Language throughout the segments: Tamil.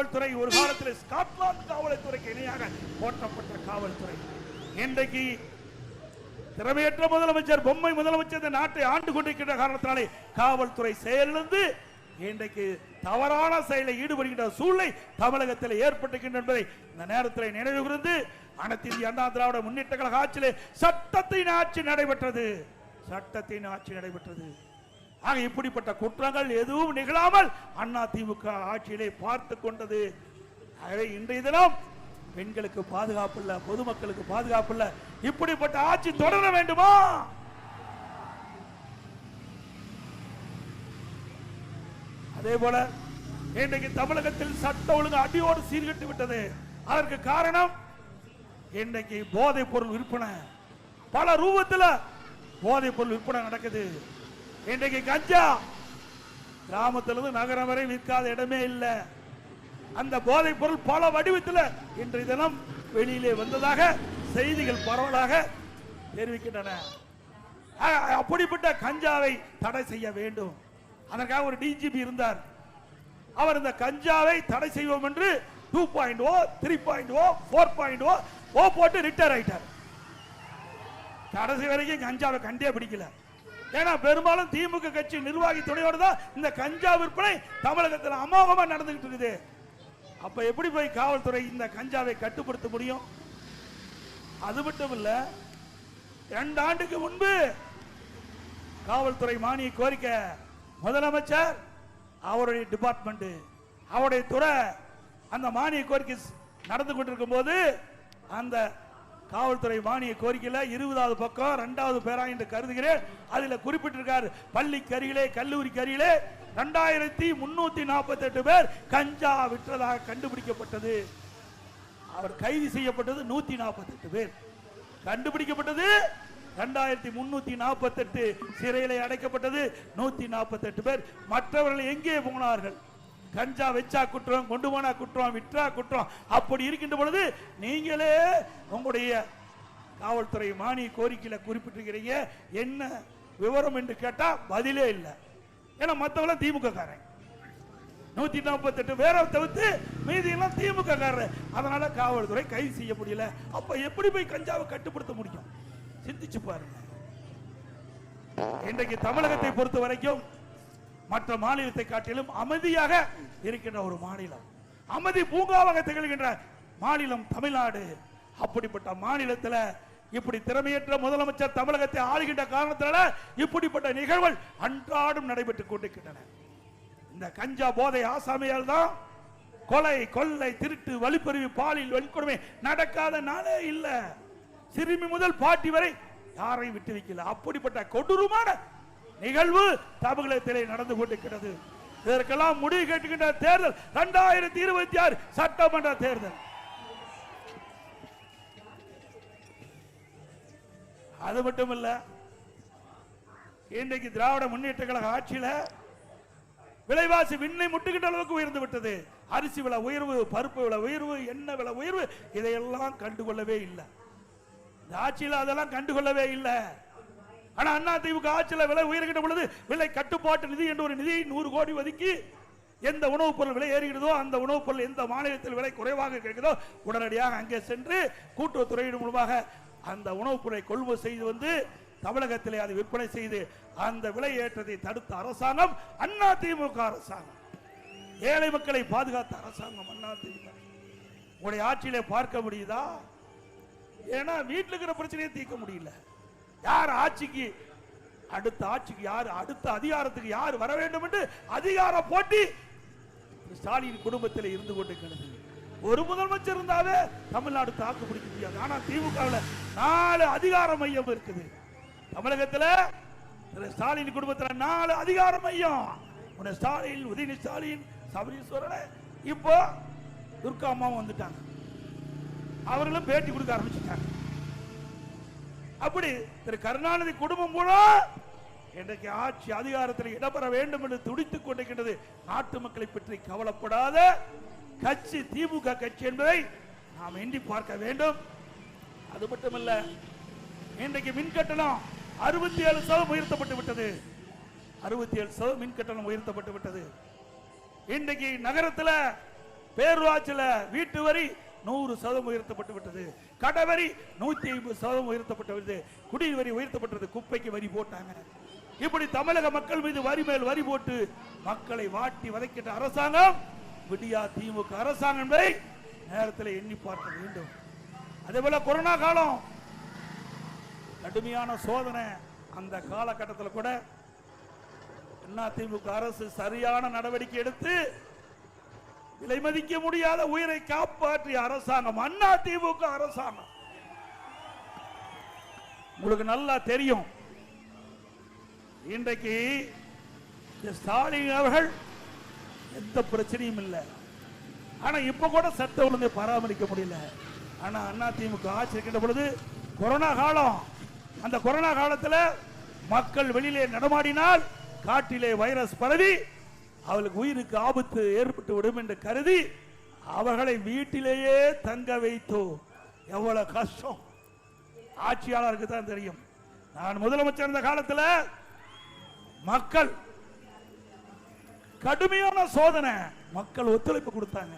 காவல்துறை ஒரு காலத்தில் ஸ்காட்லாந்து காவல்துறைக்கு இணையாக போற்றப்பட்ட காவல்துறை. இன்றைக்கு திறமையற்ற முதலமைச்சர் பொம்மை முதலமைச்சர் இந்த நாட்டை ஆண்டு கொண்டிருக்கின்ற காரணத்தினாலே காவல்துறை செயலிழந்து இன்றைக்கு தவறான செயலில் ஈடுபடுகின்ற சூழ்நிலை தமிழகத்தில் ஏற்பட்டுகின்ற என்பதை இந்த நேரத்தில் நினைவு கூர்ந்து அனைத்து இந்திய அண்ணா திராவிட முன்னேற்ற கழக ஆட்சியிலே சட்டத்தின் ஆட்சி நடைபெற்றது. சட்டத்தின் ஆட்சி நடைபெற்றது. ஆக இப்படிப்பட்ட குற்றங்கள் எதுவும் நிகழாமல் அண்ணா திமுக ஆட்சியிலே பார்த்து கொண்டது. ஆகவே இன்றைய தினம் பெண்களுக்கு பாதுகாப்பு இல்ல பொதுமக்களுக்கு பாதுகாப்பு இல்ல. இப்படிப்பட்ட ஆட்சி தொடர வேண்டுமா? அதே போல இன்றைக்கு தமிழகத்தில் சட்ட ஒழுங்கு அடியோடு சீர்கட்டு விட்டது. அதற்கு காரணம் இன்றைக்கு போதைப் பொருள் விற்பனை. பல ரூபத்தில் போதைப் பொருள் விற்பனை நடக்குது. இன்றைக்கு கஞ்சா. கிராமத்திலிருந்து நகரம் வரை விற்காத இடமே இல்லை. அந்த போதைப் பொருள் பல வடிவத்தில் இன்றைய தினம் வெளியிலே வந்ததாக செய்திகள் பரவலாக தெரிவிக்கின்றன. அப்படிப்பட்ட கஞ்சாவை தடை செய்ய வேண்டும். அதற்காக ஒரு டிஜிபி இருந்தார். அவர் இந்த கஞ்சாவை தடை செய்வோம் என்று two point O three point O four point O O போட்டு ரிட்டையர் ஆயிட்டார். கடைசி வரைக்கும் கஞ்சாவை கண்டே பிடிக்கல. ஏன்னா பெரும்பாலும் திமுக கட்சி நிர்வாகி துணையோடு தான் இந்த கஞ்சா விற்பனை தமிழகத்தில் அமோகமாக நடந்துகிட்டு இருக்குது. அப்ப எப்படி போய் காவல்துறை இந்த கஞ்சாவை கட்டுப்படுத்த முடியும்? அது மட்டும் இல்ல இரண்டு ஆண்டுக்கு முன்பு காவல்துறை மானிய கோரிக்கை முதலமைச்சர் அவருடைய டிபார்ட்மெண்ட் அவருடைய துறை அந்த மானிய கோரிக்கை நடந்து கொண்டிருக்கும் போது அந்த காவல்துறை மானிய கோரிக்கையில் இருபதாவது பக்கம் ரெண்டாவது பேரா என்று கருதுகிறேன். அதில் குறிப்பிட்டிருக்காரு பள்ளிக்கு அருகிலே கல்லூரி கரிகளே ரெண்டாயிரத்தி முன்னூத்தி நாற்பத்தி எட்டு பேர் கஞ்சா விற்றதாக கண்டுபிடிக்கப்பட்டது. அவர் கைது செய்யப்பட்டது நூத்தி நாற்பத்தி எட்டு பேர். கண்டுபிடிக்கப்பட்டது ரெண்டாயிரத்தி முன்னூத்தி நாற்பத்தி எட்டு சிறையில் அடைக்கப்பட்டது நூத்தி நாற்பத்தி எட்டு பேர். மற்றவர்கள் எங்கே போனார்கள்? கஞ்சா வச்சா குற்றம் கொண்டு போனா குற்றம் விற்றா குற்றம் அப்படி இருக்கின்ற பொழுது நீங்களே உங்களுடைய காவல்துறை மானிய கோரிக்கையில் குறிப்பிட்டிருக்கிறீங்க. என்ன விவரம் என்று கேட்டால் பதிலே இல்லை. ஏன்னா மற்றவெல்லாம் திமுக காரன் நூத்தி நாற்பத்தி எட்டு பேரை தவிர்த்து மீதியெல்லாம் திமுக காரர் அதனால காவல்துறை கைது செய்ய முடியல. அப்ப எப்படி போய் கஞ்சாவை கட்டுப்படுத்த முடியும்? சிந்திச்சு பாருங்க. இன்றைக்கு தமிழகத்தை பொறுத்த வரைக்கும் மற்ற மாநிலத்தை காட்டிலும் அமைதியாக இருக்கின்ற ஒரு மாநிலம். அமைதி பூங்காவாக திகழ்கின்ற மாநிலம் தமிழ்நாடு. அப்படிப்பட்ட மாநிலத்துல இப்படி திறமையற்ற முதலமைச்சர் தமிழகத்தை ஆளுகின்ற காரணத்தினால இப்படிப்பட்ட நிகழ்வுகள் அன்றாடம் நடைபெற்றுக் கொண்டிருக்கின்றன. இந்த கஞ்சா போதை ஆசாமியால் தான் கொலை கொள்ளை திருட்டு வழிப்பறிவு பாலியல் வன்கொடுமை நடக்காத நாளே இல்லை. சிறுமி முதல் பாட்டி வரை யாரையும் விட்டு வைக்கல. அப்படிப்பட்ட கொடூரமான நிகழ்வு தமிழகத்திலே நடந்து கொண்டிருக்கிறது. இதற்கெல்லாம் முடிவு கேட்டுக்கின்ற தேர்தல் இரண்டாயிரத்தி இருபத்தி ஆறு சட்டமன்ற தேர்தல். அது மட்டும் இல்ல இன்றைக்கு திராவிட முன்னேற்ற கழக ஆட்சியில விலைவாசி விண்ணை முட்டுகின்ற அளவுக்கு உயர்ந்து விட்டது. அரிசி விலை உயர்வு பருப்பு விலை உயர்வு எண்ணெய் விலை உயர்வு இதையெல்லாம் கண்டுகொள்ளவே இல்லை. இந்த ஆட்சியில் அதெல்லாம் கண்டுகொள்ளவே இல்லை. ஆனா அண்ணா திமுக ஆட்சியில் விலை உயர்கின்ற பொழுது விலை கட்டுப்பாட்டு நிதி என்ற ஒரு நிதியை நூறு கோடி ஒதுக்கி எந்த உணவுப் பொருள் விலை ஏறுகிறதோ அந்த உணவுப் பொருள் எந்த மாநிலத்தில் விலை குறைவாக கிடைக்கிறதோ உடனடியாக அங்கே சென்று கூட்டுறவுத்துறையின் மூலமாக அந்த உணவுப் பொருளை கொள்முதல் செய்து வந்து தமிழகத்திலே அதை விற்பனை செய்து அந்த விலை ஏற்றத்தை தடுத்த அரசாங்கம் அண்ணா திமுக அரசாங்கம். ஏழை மக்களை பாதுகாத்த அரசாங்கம் அண்ணா திமுக. உங்களுடைய ஆட்சியிலே பார்க்க முடியுதா? ஏன்னா வீட்டில் இருக்கிற பிரச்சனையை தீர்க்க முடியல. யார் ஆட்சிக்கு அடுத்த ஆட்சிக்கு யார் அடுத்த அதிகாரத்துக்கு யார் வர வேண்டும் என்று அதிகார போட்டி ஸ்டாலின் குடும்பத்தில் இருந்து கொண்டிருக்கிறது ஒரு முதலமைச்சர் இருந்தாலே தமிழ்நாடு தாக்கு பிடிக்க முடியாது. ஆனா திமுகவில் நாலு அதிகார மையம் இருக்குது. தமிழகத்தில் ஸ்டாலின் குடும்பத்தில் நாலு அதிகார மையம். உன்னை ஸ்டாலின் உதயநிதி ஸ்டாலின் சபரீஸ்வரன் இப்போ துர்கா அம்மாவும் வந்துட்டாங்க. அவர்களும் பேட்டி கொடுக்க ஆரம்பிச்சுட்டாங்க. அப்படி திரு கருணாநிதி குடும்பம் மூலம் இன்றைக்கு ஆட்சி அதிகாரத்தில் இடம்பெற வேண்டும் என்று துடித்துக் கொண்டிருக்கின்றது. நாட்டு மக்களை பற்றி கவலைப்படாத கட்சி திமுக கட்சி என்பதை நாம் எண்ணி பார்க்க வேண்டும். அது மட்டுமல்ல இன்றைக்கு மின் கட்டணம் அறுபத்தி ஏழு சதவீதம் உயர்த்தப்பட்டு விட்டது. அறுபத்தி ஏழு சதவீதம் மின் கட்டணம் உயர்த்தப்பட்டு விட்டது. இன்றைக்கு நகரத்தில் பேரூராட்சியில் வீட்டு வரி நூறு சதவீதம் உயர்த்தப்பட்டு விட்டது. கடை வரி நூத்தி ஐம்பது சதவீதம் உயர்த்தப்பட்டது விட்டது குடிநீர் வரி உயர்த்தப்பட்டது குப்பைக்கு வரி போட்டாங்க. இப்படி தமிழக மக்கள் மீது வரி மேல் வரி போட்டு மக்களை வாட்டி வதைக்கிட்ட அரசாங்கம் விடியா திமுக அரசாங்கம் என்பதை நேரத்தில் எண்ணி பார்க்க வேண்டும். அதே போல கொரோனா காலம் கடுமையான சோதனை அந்த காலகட்டத்தில் கூட அதிமுக அரசு சரியான நடவடிக்கை எடுத்து விலை மதிக்க முடியாத உயிரை காப்பாற்றிய அரசாங்கம் அண்ணா திமுக அரசாங்கம். உங்களுக்கு நல்லா தெரியும். இன்றைக்கு ஸ்டாலின் அவர்கள் எந்த பிரச்சனையும் இல்லை. ஆனா இப்ப கூட சட்ட ஒழுங்கை பராமரிக்க முடியல. ஆனா அண்ணா திமுக ஆட்சி இருக்கின்ற பொழுது கொரோனா காலம். அந்த கொரோனா காலத்தில் மக்கள் வெளியிலே நடமாடினால் காட்டிலே வைரஸ் பரவி அவளுக்கு உயிருக்கு ஆபத்து ஏற்பட்டு விடும் என்று கருதி அவர்களை வீட்டிலேயே தங்க வைத்தோம் எவ்வளவு கஷ்டம். ஆட்சியாளருக்கு தான் தெரியும். நான் முதலமைச்சர் இருந்த காலத்தில் மக்கள் கடுமையான சோதனை. மக்கள் ஒத்துழைப்பு கொடுத்தாங்க.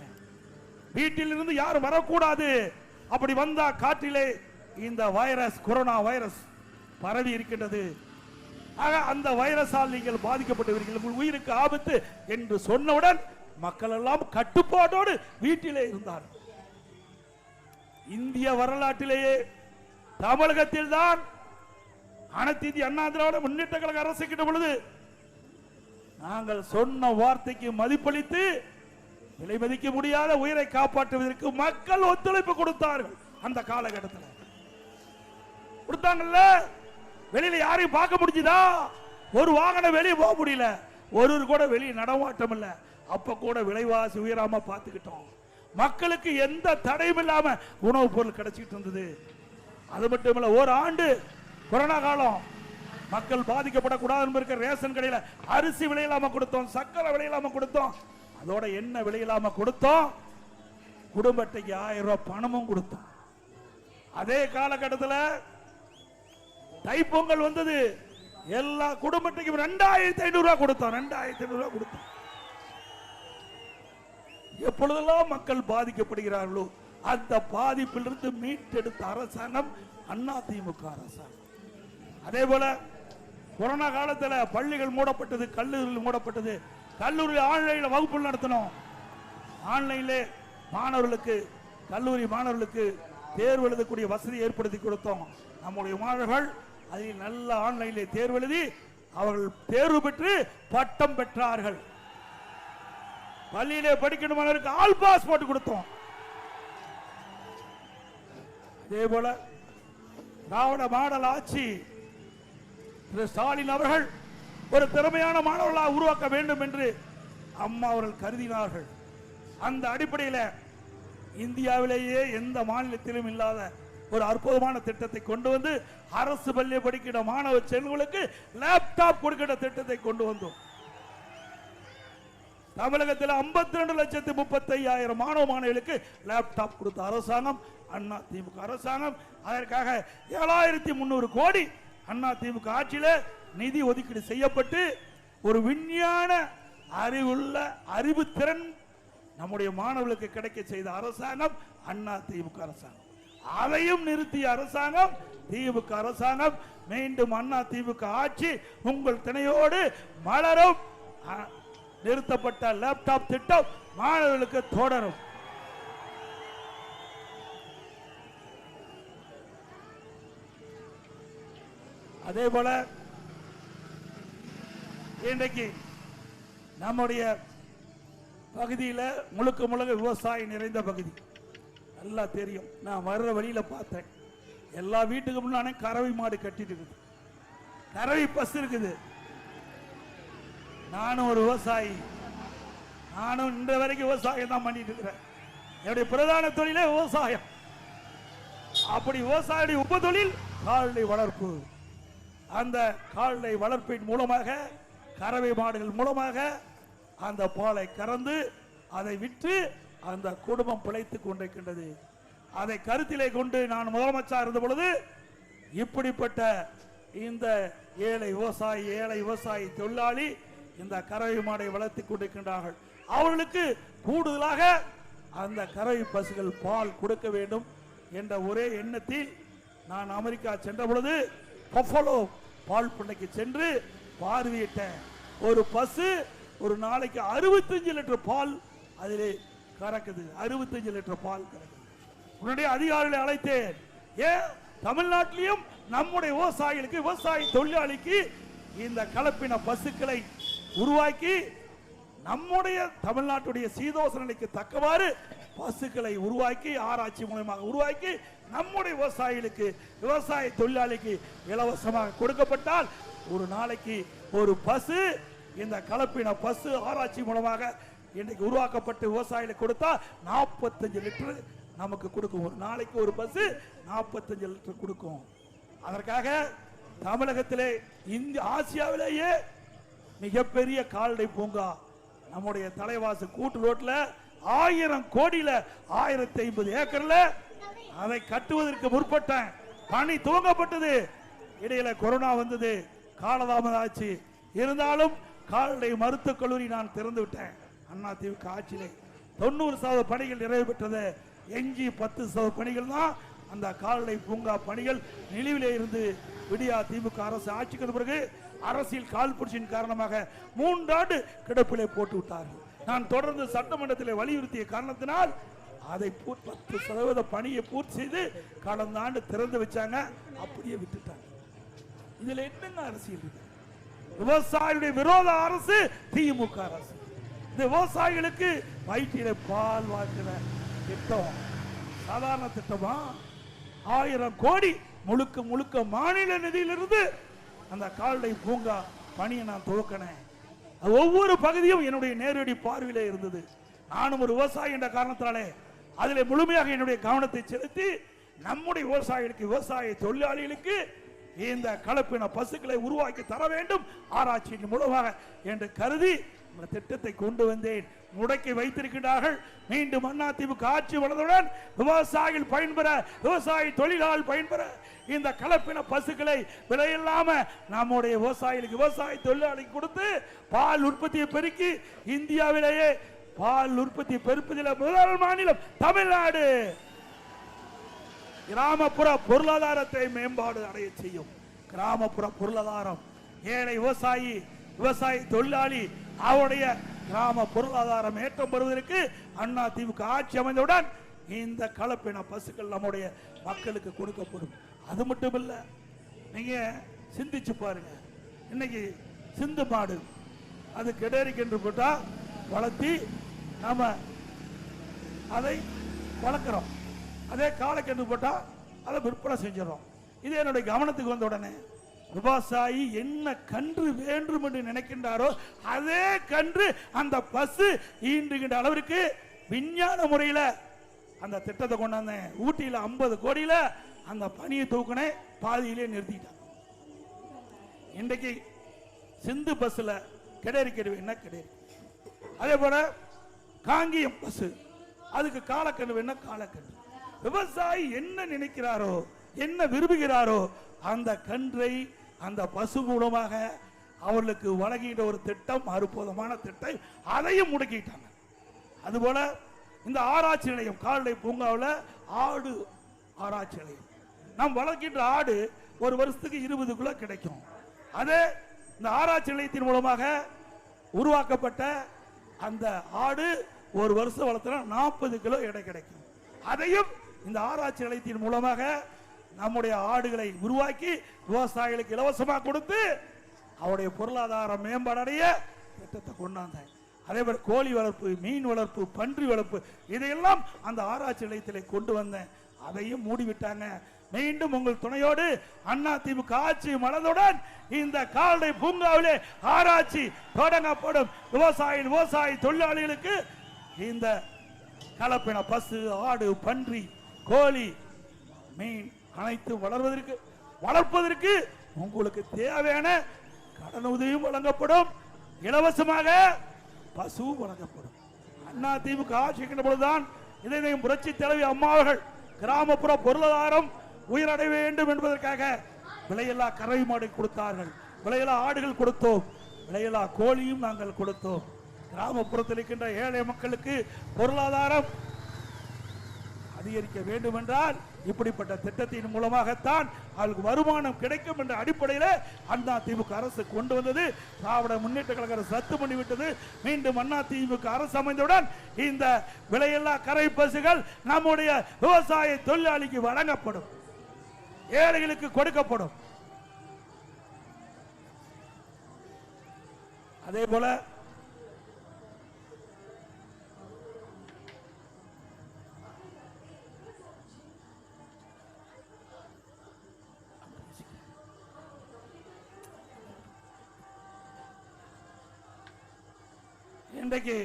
வீட்டில் இருந்து யாரும் வரக்கூடாது. அப்படி வந்தா காட்டிலே இந்த வைரஸ் கொரோனா வைரஸ் பரவி இருக்கின்றது. ஆக அந்த வைரஸால் நீங்கள் பாதிக்கப்பட்டவர்கள் உங்கள் உயிருக்கு ஆபத்து என்று சொன்னவுடன் மக்கள் எல்லாம் கட்டுப்பாட்டோடு வீட்டிலே இருந்தார். இந்திய வரலாற்றிலேயே தமிழகத்தில் தான் அனைத்து இந்திய அண்ணா திராவிட முன்னேற்ற கழக அரசு கிட்ட பொழுது நாங்கள் சொன்ன வார்த்தைக்கு மதிப்பளித்து விலை மதிக்க முடியாத உயிரை காப்பாற்றுவதற்கு மக்கள் ஒத்துழைப்பு கொடுத்தார்கள் அந்த காலகட்டத்தில். கொடுத்தாங்கல்ல? வெளியில யாரையும் பார்க்க முடிஞ்சுதா? ஒரு வாகனம் வெளியே போக முடியல. ஒருவர் கூட வெளியே நடமாட்டம் இல்ல. அப்ப கூட விலைவாசி உயராம பார்த்துக்கிட்டோம். மக்களுக்கு எந்த தடையும் இல்லாம உணவுப் பொருள் கிடைச்சிட்டு இருந்தது. அது மட்டும் இல்ல ஒரு ஆண்டு கொரோனா காலம். மக்கள் பாதிக்கப்படக்கூடாது இருக்கிற ரேஷன் கடையில அரிசி விலையில்லாம கொடுத்தோம் சக்கரை விலையில்லாம கொடுத்தோம். அதோட என்ன விலையில்லாம கொடுத்தோம்? குடும்பத்தைக்கு ஆயிரம் ரூபாய் பணமும் கொடுத்தோம். அதே காலகட்டத்தில் தைப்பொங்கல் வந்தது. எல்லா குடும்பத்துக்கும் ரெண்டாயிரத்தி ஐநூறு ரூபாய் கொடுத்தோம் ரெண்டாயிரத்தி ஐநூறு ரூபாய் கொடுத்தோம் எப்பொழுதெல்லாம் மக்கள் பாதிக்கப்படுகிறார்களோ அந்த பாதிப்பிலிருந்து மீட்டெடுத்த அரசாங்கம் அண்ணா திமுக அரசாங்கம். அதே போல கொரோனா காலத்துல பள்ளிகள் மூடப்பட்டது கல்லூரிகள் மூடப்பட்டது. கல்லூரி ஆன்லைனில் வகுப்பு நடத்தணும். ஆன்லைனில் மாணவர்களுக்கு கல்லூரி மாணவர்களுக்கு தேர்வு எழுதக்கூடிய வசதி ஏற்படுத்தி கொடுத்தோம். நம்முடைய மாணவர்கள் அதில் நல்ல ஆன்லைனிலே தேர்வு எழுதி அவர்கள் தேர்வு பெற்று பட்டம் பெற்றார்கள். பள்ளியிலே படிக்கணுமானவருக்கு ஆல் பாஸ் போட்டு கொடுத்தோம். அதே போல திராவிட மாடல் ஆட்சி திரு ஸ்டாலின் அவர்கள் ஒரு திறமையான மாணவர்களாக உருவாக்க வேண்டும் என்று அம்மா அவர்கள் கருதினார்கள். அந்த அடிப்படையில் இந்தியாவிலேயே எந்த மாநிலத்திலும் இல்லாத ஒரு அற்புதமான திட்டத்தை கொண்டு வந்து அரசு பள்ளி படிக்கிற மாணவ செல்வங்களுக்கு லேப்டாப் கொடுக்கிற திட்டத்தை கொண்டு வந்தோம். தமிழகத்தில் 52 ரெண்டு லட்சத்து முப்பத்தையாயிரம் மாணவ மாணவிகளுக்கு லேப்டாப் கொடுத்த அரசாங்கம் அண்ணா திமுக அரசாங்கம். அதற்காக ஏழாயிரத்தி முன்னூறு கோடி அண்ணா திமுக ஆட்சியில் நிதி ஒதுக்கீடு செய்யப்பட்டு ஒரு விஞ்ஞான அறிவுள்ள அறிவு திறன் நம்முடைய மாணவர்களுக்கு கிடைக்க செய்த அரசாங்கம் அண்ணா திமுக அரசாங்கம். அதையும் நிறுத்திய அரசாங்கம் திமுக அரசாங்கம் மீண்டும் அண்ணா திமுக ஆட்சி உங்கள் திணையோடு மலரும். நிறுத்தப்பட்ட லேப்டாப் திட்டம் மாணவர்களுக்கு தொடரும். அதே போல இன்றைக்கு நம்முடைய பகுதியில் முழுக்க முழுக்க விவசாயம் நிறைந்த பகுதி. நல்லா தெரியும். நான் வர்ற வழியில் பார்த்தேன். எல்லா வீட்டுக்கு முன்னானே கறவை மாடு கட்டிட்டு இருக்குது. கறவை பஸ் இருக்குது. நானும் ஒரு விவசாயி. நானும் இன்ற வரைக்கும் விவசாயம் தான் பண்ணிட்டு இருக்கிறேன். என்னுடைய பிரதான தொழிலே விவசாயம். அப்படி விவசாயியுடைய உபதொழில் கால்நடை வளர்ப்பு. அந்த கால்நடை வளர்ப்பின் மூலமாக கறவை மாடுகள் மூலமாக அந்த பாலை கறந்து அதை விற்று அந்த குடும்பம் பிழைத்துக் கொண்டிருக்கின்றது. அதை கருத்திலே கொண்டு நான் முதலமைச்சர் இருந்த பொழுது இப்படிப்பட்ட இந்த ஏழை விவசாயி ஏழை விவசாயி தொழிலாளி இந்த கறவை மாடை வளர்த்துக் கொண்டிருக்கின்றார்கள். அவர்களுக்கு கூடுதலாக அந்த கறவை பசுகள் பால் கொடுக்க வேண்டும் என்ற ஒரே எண்ணத்தில் நான் அமெரிக்கா சென்ற பொழுது பஃபலோ பால் பண்ணைக்கு சென்று பார்வையிட்டேன். ஒரு பசு ஒரு நாளைக்கு அறுபத்தஞ்சு லிட்டர் பால் அதிலே கறக்குது. அறுபத்தஞ்சு லிட்டர் பால் கறக்குது. உன்னுடைய அதிகாரிகளை அழைத்தேன். ஏன் தமிழ்நாட்டிலையும் நம்முடைய விவசாயிகளுக்கு விவசாய தொழிலாளிக்கு இந்த கலப்பின பசுக்களை உருவாக்கி நம்முடைய தமிழ்நாட்டுடைய சீதோசன நிலைக்கு தக்கவாறு பசுக்களை உருவாக்கி ஆராய்ச்சி மூலமாக உருவாக்கி நம்முடைய விவசாயிகளுக்கு விவசாய தொழிலாளிக்கு இலவசமாக கொடுக்கப்பட்டால் ஒரு நாளைக்கு ஒரு பசு இந்த கலப்பின பசு ஆராய்ச்சி மூலமாக இன்னைக்கு உருவாக்கப்பட்டு விவசாயிகளுக்கு கொடுத்தா நாற்பத்தஞ்சு லிட்டர் நமக்கு கொடுக்கும். ஒரு நாளைக்கு ஒரு பஸ் நாற்பத்தஞ்சு லிட்டர் கொடுக்கும். அதற்காக தமிழகத்திலே இந்திய ஆசியாவிலேயே மிகப்பெரிய கால்நடை பூங்கா நம்முடைய தலைவாசு கூட்டு ரோட்டில் ஆயிரம் கோடியில் ஆயிரத்தி ஐம்பது ஏக்கர்ல அதை கட்டுவதற்கு முற்பட்டேன். பணி துவங்கப்பட்டது. இடையில கொரோனா வந்தது. காலதாமதம் ஆச்சு. இருந்தாலும் கால்நடை மருத்துவக் கல்லூரி நான் திறந்து விட்டேன். அண்ணா திமுக ஆட்சியிலே தொண்ணூறு சதவீத பணிகள் நிறைவு பெற்றது. எஞ்சி பத்து சதவீத பணிகள் தான் அந்த கால்நடை பூங்கா பணிகள் நிலுவிலே இருந்து விடியா திமுக அரசு ஆட்சிக்கு பிறகு அரசியல் கால் புரட்சியின் காரணமாக மூன்றாண்டு கிடப்பிலே போட்டு விட்டார்கள். நான் தொடர்ந்து சட்டமன்றத்தில் வலியுறுத்திய காரணத்தினால் அதை பூ- பத்து சதவீத பணியை பூர்த்தி செய்து கடந்த ஆண்டு திறந்து வச்சாங்க. அப்படியே விட்டுட்டாங்க. இதுல என்னங்க அரசியல் இருக்கு விவசாயியுடைய விரோத அரசு திமுக அரசு. விவசாயிகளுக்கு வயிற்றில பால் வாக்குற திட்டம். சாதாரண திட்டமா? ஆயிரம் கோடி முழுக்க முழுக்க மாநில நிதியிலிருந்து அந்த கால்நடை பூங்கா பணியை நான் துவக்கினேன். அது ஒவ்வொரு பகுதியும் என்னுடைய நேரடி பார்வையில் இருந்தது. நானும் ஒரு விவசாயி என்ற காரணத்தினாலே அதில் முழுமையாக என்னுடைய கவனத்தை செலுத்தி நம்முடைய விவசாயிகளுக்கு விவசாய தொழிலாளிகளுக்கு இந்த கலப்பின பசுக்களை உருவாக்கி தர வேண்டும். ஆராய்ச்சியின் மூலமாக என்று கருதி திட்டத்தை கொண்டு வந்தேன். முடக்கி வைத்திருக்கிறார்கள். மீண்டும் அண்ணா ஆட்சி வளர்ந்தவுடன் விவசாயிகள் பயன்பெற விவசாய தொழிலால் பயன்பெற இந்த கலப்பின பசுக்களை விலையில்லாம நம்முடைய விவசாயிகளுக்கு விவசாய தொழிலாளிக்கு கொடுத்து பால் உற்பத்தியை பெருக்கி இந்தியாவிலேயே பால் உற்பத்தி பெருப்பதில் முதல் மாநிலம் தமிழ்நாடு. கிராமப்புற பொருளாதாரத்தை மேம்பாடு அடைய செய்யும். கிராமப்புற பொருளாதாரம். ஏழை விவசாயி விவசாய தொழிலாளி அவருடைய கிராம பொருளாதாரம் ஏற்றம் பெறுவதற்கு அண்ணா திமுக ஆட்சி அமைந்தவுடன் இந்த கலப்பின பசுக்கள் நம்முடைய மக்களுக்கு கொடுக்கப்படும். அது மட்டும் இல்ல நீங்க சிந்திச்சு பாருங்க. இன்னைக்கு சிந்து மாடு அது கெடேரிக்கு என்று போட்டா வளர்த்தி நாம அதை வளர்க்குறோம். அதே காலக்கென்று போட்டா அதை விற்பனை செஞ்சிடறோம். இது என்னுடைய கவனத்துக்கு வந்த உடனே விவசாயி என்ன கன்று வேண்டும் என்று நினைக்கின்றாரோ அதே கன்று அந்த பசு ஈண்டுகின்ற அளவிற்கு விஞ்ஞான முறையில் அந்த திட்டத்தை கொண்டாந்தேன் ஊட்டியில் ஐம்பது கோடியில் அந்த பணியை தூக்கினே பாதியிலே நிறுத்திட்டாங்க இன்றைக்கு சிந்து பஸ்ஸில் கிடையாது கெடுவு என்ன கிடையாது அதே போல காங்கியம் பசு அதுக்கு காலக்கண்டு என்ன காலக்கண்டு. விவசாயி என்ன நினைக்கிறாரோ என்ன விரும்புகிறாரோ அந்த கன்றை அந்த பசு மூலமாக அவர்களுக்கு வழங்குகின்ற ஒரு திட்டம் அற்புதமான திட்டம். அதையும் முடக்கிட்டாங்க. அதுபோல இந்த ஆராய்ச்சி நிலையம் கால்நடை பூங்காவில் ஆடு ஆராய்ச்சி நிலையம். நாம் வளர்க்கின்ற ஆடு ஒரு வருஷத்துக்கு இருபது கிலோ கிடைக்கும். அதே இந்த ஆராய்ச்சி நிலையத்தின் மூலமாக உருவாக்கப்பட்ட அந்த ஆடு ஒரு வருஷம் வளர்த்தனா நாற்பது கிலோ எடை கிடைக்கும். அதையும் இந்த ஆராய்ச்சி நிலையத்தின் மூலமாக நம்முடைய ஆடுகளை உருவாக்கி விவசாயிகளுக்கு இலவசமாக கொடுத்து அவருடைய பொருளாதார மேம்பாடடைய திட்டத்தை கொண்டாந்தேன் அதே மாதிரி கோழி வளர்ப்பு மீன் வளர்ப்பு பன்றி வளர்ப்பு இதையெல்லாம் அந்த ஆராய்ச்சி நிலையத்தில் கொண்டு வந்தேன். அதையும் மூடிவிட்டாங்க. மீண்டும் உங்கள் துணையோடு அண்ணா திமுக ஆட்சி மனதுடன் இந்த கால்நடை பூங்காவிலே ஆராய்ச்சி தொடங்கப்படும். விவசாயி விவசாய தொழிலாளிகளுக்கு இந்த கலப்பின பசு ஆடு பன்றி கோழி மீன் அனைத்து வளர்வதற்கு வளர்ப்பதற்கு உங்களுக்கு தேவையான கடன் உதவியும் வழங்கப்படும். இலவசமாக பசுவும் வழங்கப்படும். அண்ணா திமுக ஆட்சிக்கின்ற பொழுதுதான் இதை புரட்சி தலைவி அம்மாவர்கள் கிராமப்புற பொருளாதாரம் உயிரடைய வேண்டும் என்பதற்காக விலையில்லா கறவை மாடு கொடுத்தார்கள். விலையில்லா ஆடுகள் கொடுத்தோம். விலையில்லா கோழியும் நாங்கள் கொடுத்தோம். கிராமப்புறத்தில் இருக்கின்ற ஏழை மக்களுக்கு பொருளாதாரம் அதிகரிக்க வேண்டும் என்றால் இப்படிப்பட்ட திட்டத்தின் மூலமாகத்தான் அவளுக்கு வருமானம் கிடைக்கும் என்ற அடிப்படையில் அண்ணா திமுக அரசு கொண்டு வந்தது. திராவிட முன்னேற்ற கழக அரசு ரத்து பண்ணிவிட்டது. மீண்டும் அண்ணா திமுக அரசு அமைந்தவுடன் இந்த விலையில்லா கரை பசுகள் நம்முடைய விவசாய தொழிலாளிக்கு வழங்கப்படும். ஏழைகளுக்கு கொடுக்கப்படும். அதே போல இன்றைக்கு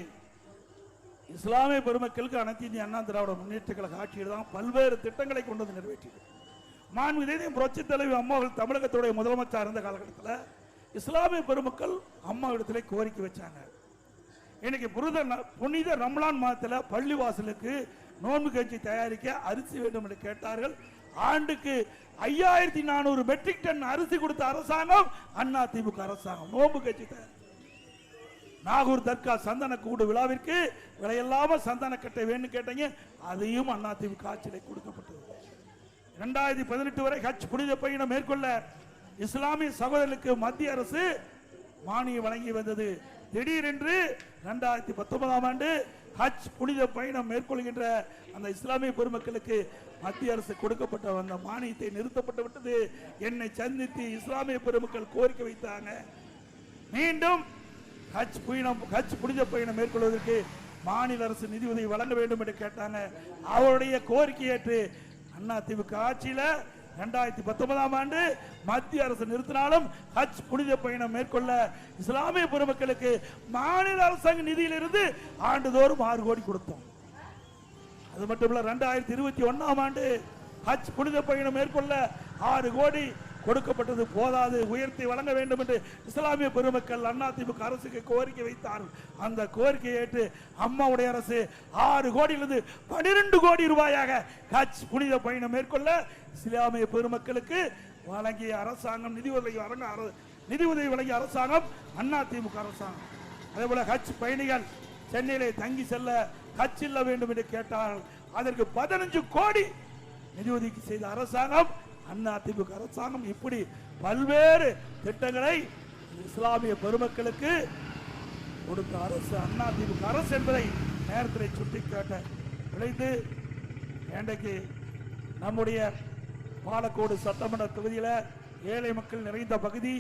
இஸ்லாமிய பெருமக்களுக்கு அனைத்து இந்திய அண்ணா திராவிட முன்னேற்ற கழக ஆட்சியில் தான் பல்வேறு திட்டங்களை கொண்டு வந்து நிறைவேற்றியது மாண்பு தேதியும் புரட்சி தலைவி அம்மாவர்கள் தமிழகத்துடைய முதலமைச்சர் இருந்த காலகட்டத்தில் இஸ்லாமிய பெருமக்கள் அம்மா அம்மாவிடத்திலே கோரிக்கை வச்சாங்க. இன்னைக்கு புனித புனித ரம்லான் மாதத்தில் பள்ளிவாசலுக்கு நோன்பு கட்சி தயாரிக்க அரிசி வேண்டும் என்று கேட்டார்கள். ஆண்டுக்கு ஐயாயிரத்தி நானூறு மெட்ரிக் டன் அரிசி கொடுத்த அரசாங்கம் அண்ணா திமுக அரசாங்கம். நோன்பு கட்சி தயார் நாகூர் தர்கா சந்தன கூடு விழாவிற்கு விலையில்லாம சந்தன கட்டை வேணும் கேட்டீங்க அதையும் அண்ணா ஆட்சியிலே கொடுக்கப்பட்டது. இரண்டாயிரத்தி பதினெட்டு வரை ஹஜ் புனித பயணம் மேற்கொள்ள இஸ்லாமிய சகோதரர்களுக்கு மத்திய அரசு மானியம் வழங்கி வந்தது. திடீரென்று இரண்டாயிரத்தி பத்தொன்பதாம் ஆண்டு ஹஜ் புனித பயணம் மேற்கொள்கின்ற அந்த இஸ்லாமிய பெருமக்களுக்கு மத்திய அரசு கொடுக்கப்பட்ட அந்த மானியத்தை நிறுத்தப்பட்டு விட்டது. என்னை சந்தித்து இஸ்லாமிய பெருமக்கள் கோரிக்கை வைத்தாங்க. மீண்டும் ஹஜ் பயணம் ஹஜ் புனித பயணம் மேற்கொள்வதற்கு மாநில அரசு நிதி உதவி வழங்க வேண்டும் என்று கேட்டாங்க. அவருடைய கோரிக்கை ஏற்று அண்ணா திமுக ஆட்சியில் ரெண்டாயிரத்தி பத்தொன்பதாம் ஆண்டு மத்திய அரசு நிறுத்தினாலும் ஹஜ் புனித பயணம் மேற்கொள்ள இஸ்லாமிய பெருமக்களுக்கு மாநில அரசாங்க நிதியிலிருந்து ஆண்டுதோறும் ஆறு கோடி கொடுத்தோம். அது மட்டும் இல்ல ரெண்டாயிரத்தி இருபத்தி ஒன்னாம் ஆண்டு ஹஜ் புனித பயணம் மேற்கொள்ள ஆறு கோடி கொடுக்கப்பட்டது போதாது உயர்த்தி வழங்க வேண்டும் என்று இஸ்லாமிய பெருமக்கள் அண்ணா திமுக அரசுக்கு கோரிக்கை வைத்தார்கள் அந்த கோரிக்கையை ஏற்று அம்மாவுடைய அரசு ஆறு கோடியிலிருந்து பனிரெண்டு கோடி ரூபாயாக ஹஜ் புனித பயணம் மேற்கொள்ள இஸ்லாமிய பெருமக்களுக்கு வழங்கிய அரசாங்கம் நிதி உதவி வழங்க நிதி உதவி வழங்கிய அரசாங்கம் அண்ணா திமுக அரசாங்கம். அதே போல ஹஜ் பயணிகள் சென்னையிலே தங்கி செல்ல ஹஜ் இல்ல வேண்டும் என்று கேட்டார்கள். அதற்கு பதினஞ்சு கோடி நிதி ஒதுக்கி செய்த அரசாங்கம் அண்ணா அரசாங்கம் இப்படி பல்வேறு திட்டங்களை இஸ்லாமிய பெருமக்களுக்கு கொடுத்த அரசு அண்ணா திமுக அரசு என்பதை நேரத்தில் சுட்டிக்காட்ட விளைந்து இன்றைக்கு நம்முடைய பாலக்கோடு சட்டமன்ற தொகுதியில் ஏழை மக்கள் நிறைந்த பகுதி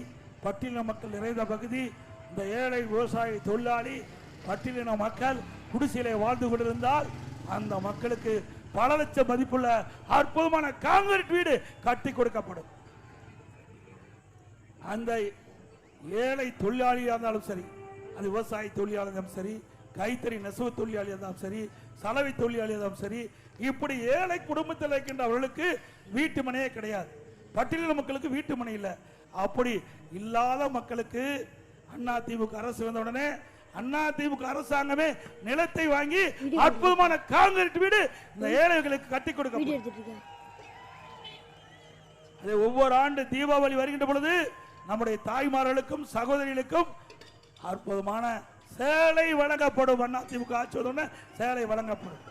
பட்டியலின மக்கள் நிறைந்த பகுதி இந்த ஏழை விவசாய தொழிலாளி பட்டியலின மக்கள் குடிசையிலே வாழ்ந்து கொண்டிருந்தால் அந்த மக்களுக்கு பல லட்சம் மதிப்புள்ள அற்புதமான காங்கிரீட் வீடு கட்டி கொடுக்கப்படும். அந்த ஏழை தொழிலாளியாக இருந்தாலும் சரி அது விவசாய தொழிலாளர் இருந்தாலும் சரி கைத்தறி நெசவு தொழிலாளியாக இருந்தாலும் சரி சலவை தொழிலாளியாக இருந்தாலும் சரி இப்படி ஏழை குடும்பத்தில் இருக்கின்ற அவர்களுக்கு வீட்டு மனையே கிடையாது. பட்டியலின மக்களுக்கு வீட்டு மனை இல்லை. அப்படி இல்லாத மக்களுக்கு அண்ணா திமுக அரசு வந்த உடனே அண்ணா திமுக அரசாங்கமே நிலத்தை வாங்கி அற்புதமான காங்கிரீட் வீடு இந்த ஏழைகளுக்கு கட்டி இருக்கேன். அதை ஒவ்வொரு ஆண்டு தீபாவளி வருகின்ற பொழுது நம்முடைய தாய்மார்களுக்கும் சகோதரிகளுக்கும் அற்புதமான சேலை வழங்கப்படும். அண்ணா திமுக ஆட்சி சேலை வழங்கப்படும்.